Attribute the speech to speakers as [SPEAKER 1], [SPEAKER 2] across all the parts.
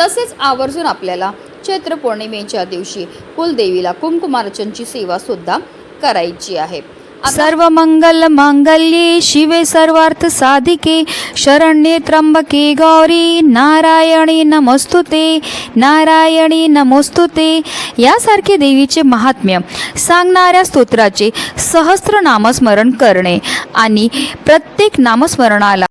[SPEAKER 1] तसेच आवर्जून आपल्याला चैत्र पौर्णिमेच्या दिवशी कुलदेवीला कुंकुमार्चनची सेवा सुद्धा करायची आहे.
[SPEAKER 2] सर्व मंगल मांगल्ये शिवे सर्वार्थ साधिके शरण्ये त्र्यंबके गौरी नारायणी नमस्तुते नारायणी नमोस्तुते. यासारखे देवीचे महात्म्य सांगणाऱ्या स्तोत्राचे सहस्र नामस्मरण करणे आणि प्रत्येक नामस्मरणाला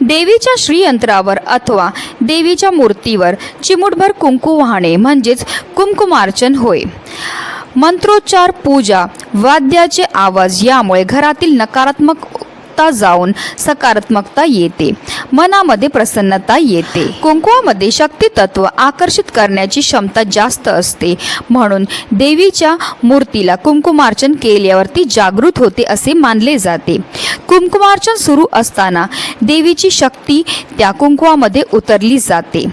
[SPEAKER 2] देवीच्या श्रीयंत्रावर अथवा देवीच्या मूर्तीवर चिमुटभर कुंकू वाहणे म्हणजेच कुंकुमार्चन होय. मंत्रोच्चार पूजा वाद्याचे आवाज यामुळे घरातील नकारात्मक नकारात्मकता जाऊन सकारात्मकता येते. मनामध्ये प्रसन्नता येते. कुंकुवामध्ये शक्ती तत्व आकर्षित करण्याची क्षमता जास्त असते. म्हणून देवीच्या मूर्तीला कुंकुमार्चन केल्यावर ती जागृत होते असे मानले जाते. कुंकुमार्चन सुरू असताना देवीची शक्ती त्या कुंकुवामध्ये उतरली जाते.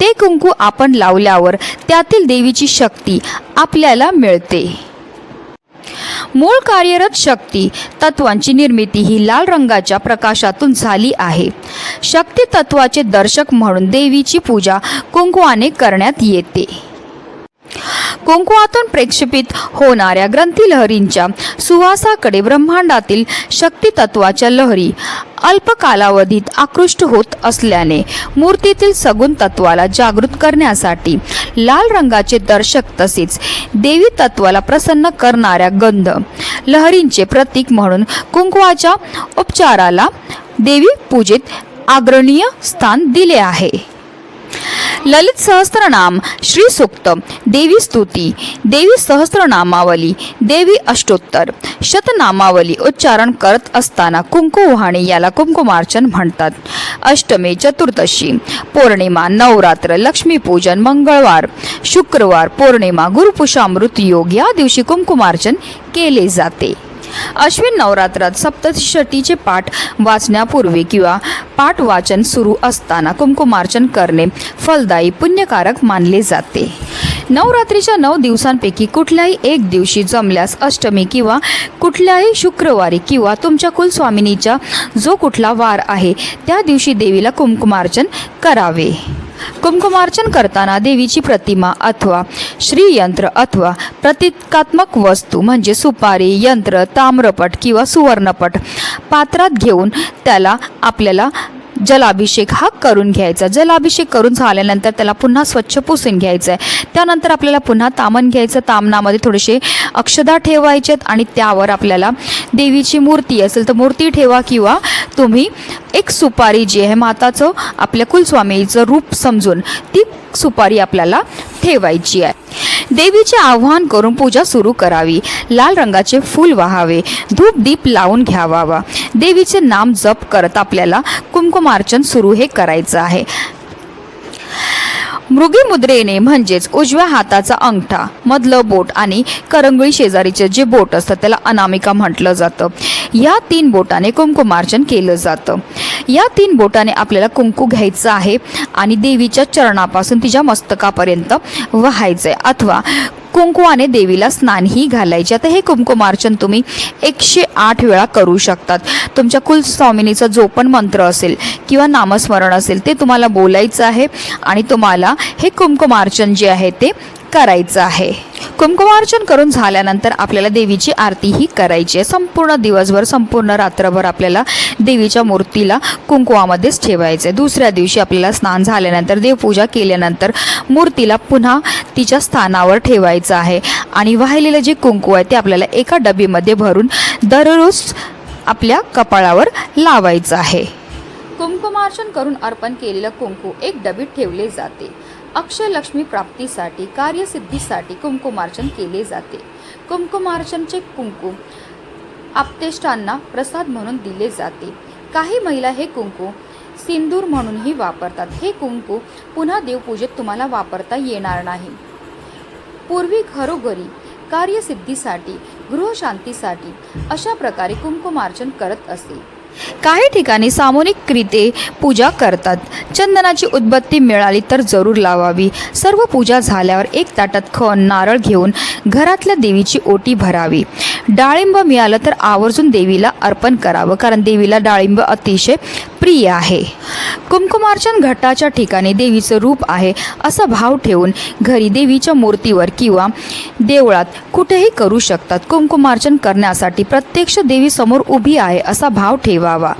[SPEAKER 2] ते कुंकू आपण लावल्यावर त्यातील देवीची शक्ती आपल्याला मिळते. मूळ कार्यरत शक्ती तत्वांची निर्मिती ही लाल रंगाच्या प्रकाशातून झाली आहे. शक्ती तत्वाचे दर्शक म्हणून देवीची पूजा कुंकुवाने करण्यात येते. कुंकुवातून प्रेक्षेपित होणाऱ्या ग्रंथी लहरींच्या सुवासाकडे ब्रह्मांडातील शक्तितत्वाच्या लहरी अल्प कालावधीत आकृष्ट होत असल्याने मूर्तीतील सगुण तत्वाला जागृत करण्यासाठी लाल रंगाचे दर्शक तसेच देवी तत्वाला प्रसन्न करणाऱ्या गंध लहरींचे प्रतीक म्हणून कुंकुवाच्या उपचाराला देवी पूजेत आग्रणीय स्थान दिले आहे. ललित सहस्त्रनाम श्री सूक्त देवी स्तुती देवी सहस्त्रनामावली देवी अष्टोत्तर शतनामावली उच्चारण करत असताना कुंकू वाहणे याला कुंकुमार्चन म्हणतात. अष्टमी चतुर्दशी पौर्णिमा नवरात्र लक्ष्मीपूजन मंगळवार शुक्रवार पौर्णिमा गुरुपुषामृत योग या दिवशी कुंकुमार्चन केले जाते. अश्विन नवरात्रात सप्तशतीचे पाठ वाचण्यापूर्वी किंवा पाठ वाचन सुरू असताना कुंकुमार्चन करणे फलदायी पुण्यकारक मानले जाते. नवरात्रीच्या नऊ दिवसांपैकी कुठल्याही एक दिवशी जमल्यास अष्टमी किंवा कुठल्याही शुक्रवारी किंवा तुमच्या कुलस्वामिनीचा जो कुठला वार आहे त्या दिवशी देवीला कुंकुमार्चन करावे. कुंकुमार्चन करताना देवीची प्रतिमा अथवा श्रीयंत्र अथवा प्रतिकात्मक वस्तू म्हणजे सुपारी यंत्र ताम्रपट किंवा सुवर्णपट पात्रात घेऊन त्याला आपल्याला जलाभिषेक हा करून घ्यायचा. जलाभिषेक करून झाल्यानंतर त्याला पुन्हा स्वच्छ पुसून घ्यायचं आहे. त्यानंतर आपल्याला पुन्हा तामन घ्यायचं. तामनामध्ये थोडेसे अक्षदा ठेवायचेत आणि त्यावर आपल्याला देवीची मूर्ती असेल तर मूर्ती ठेवा किंवा तुम्ही एक सुपारी जी आहे माताचं आपल्या कुलस्वामीचं रूप समजून ती सुपारी आपल्याला ठेवायची आहे. देवीचे आव्हान करून पूजा सुरू करावी. लाल रंगाचे फूल वाहावे. धूप दीप लावून घ्यावा देवीचे नाम जप करत आपल्याला कुंकुमार्चन सुरू हे करायचं आहे. मृगी मुद्रेने म्हणजेच उजव्या हाताचा अंगठा मधलं बोट आणि करंगळी शेजारीचे जे बोट असतं त्याला अनामिका म्हटलं जातं. या तीन बोटाने कुंकुमार्चन केलं जातं. या तीन बोटाने आपल्याला कुंकू घ्यायचं आहे आणि देवीच्या चरणापासून तिच्या मस्तकापर्यंत व्हायचं आहे अथवा कुंकुवाने देवीला स्नानही घालायचे. आता हे कुंकुमार्चन तुम्ही एकशे आठ वेळा करू शकतात. तुमच्या कुलस्वामिनीचा जो पण मंत्र असेल किंवा नामस्मरण असेल ते तुम्हाला बोलायचं आहे आणि तुम्हाला हे कुंकुमार्चन जे आहे ते करायचं आहे. कुंकुमार्चन करून झाल्यानंतर आपल्याला देवीची आरतीही करायची आहे. संपूर्ण दिवसभर संपूर्ण रात्रभर आपल्याला देवीच्या मूर्तीला कुंकुवामध्येच ठेवायचं आहे. दुसऱ्या दिवशी आपल्याला स्नान झाल्यानंतर देवपूजा केल्यानंतर मूर्तीला पुन्हा तिच्या स्थानावर ठेवायचं आहे. आणि वाहिलेलं जे कुंकू आहे ते आपल्याला एका डबीमध्ये भरून दररोज आपल्या कपाळावर लावायचं आहे. कुंकुमार्चन करून अर्पण केलेलं कुंकू एक डबीत ठेवले जाते. अक्षलक्ष्मी प्राप्तीसाठी कार्यसिद्धीसाठी कुंकुमार्चन केले जाते. कुंकुमार्चनचे कुंकू आपतेष्टांना प्रसाद म्हणून दिले जाते. काही महिला हे कुंकू सिंदूर म्हणूनही वापरतात. हे कुंकू पुन्हा देवपूजेत तुम्हाला वापरता येणार नाही. पूर्वी घरोघरी कार्यसिद्धीसाठी गृहशांतीसाठी अशा प्रकारे कुंकुमार्चन करत असे. काही ठिकाणी सामूहिकरीते पूजा करतात. चंदनाची उदबत्ती मिळाली तर जरूर लावावी. सर्व पूजा झाल्यावर एक ताटात खण नारळ घेऊन घरातल्या देवीची ओटी भरावी. डाळिंब मिळालं तर आवर्जून देवीला अर्पण करावं कारण देवीला डाळिंब अतिशय प्रिय आहे. कुमकुमार्चन घटाच्या ठिकाणी देवीचं रूप आहे असा भाव ठेवून घरी देवीच्या मूर्तीवर किंवा देवळात कुठेही करू शकतात. कुंकुमार्चन करण्यासाठी प्रत्यक्ष देवी समोर उभी आहे असा भाव ठेवावा.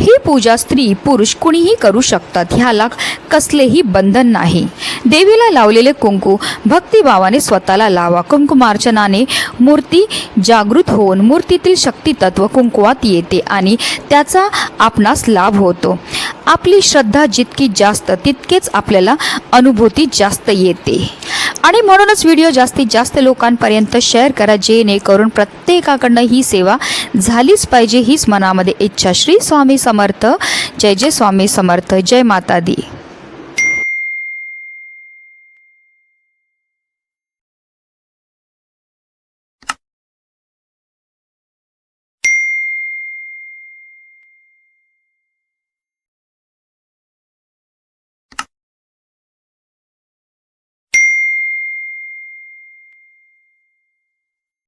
[SPEAKER 2] ही पूजा स्त्री पुरुष कुणीही करू शकतात. ह्याला कसलेही बंधन नाही. देवीला लावलेले कुंकू. भक्तिभावाने स्वतःला लावा. कुंकुमार्चनाने मूर्ती जागृत होऊन मूर्तीतील शक्तितत्व कुंकुवात येते आणि त्याचा आपणास लाभ होतो. आपली श्रद्धा जितकी जास्त तितकेच आपल्याला अनुभूती जास्त येते. आणि म्हणूनच व्हिडिओ जास्तीत जास्त लोकांपर्यंत शेअर करा जेणेकरून प्रत्येकाकडनं ही सेवा झालीच पाहिजे हीच मनामध्ये इच्छा. श्री स्वामी समर्थ. जय जय स्वामी समर्थ. जय माता दी.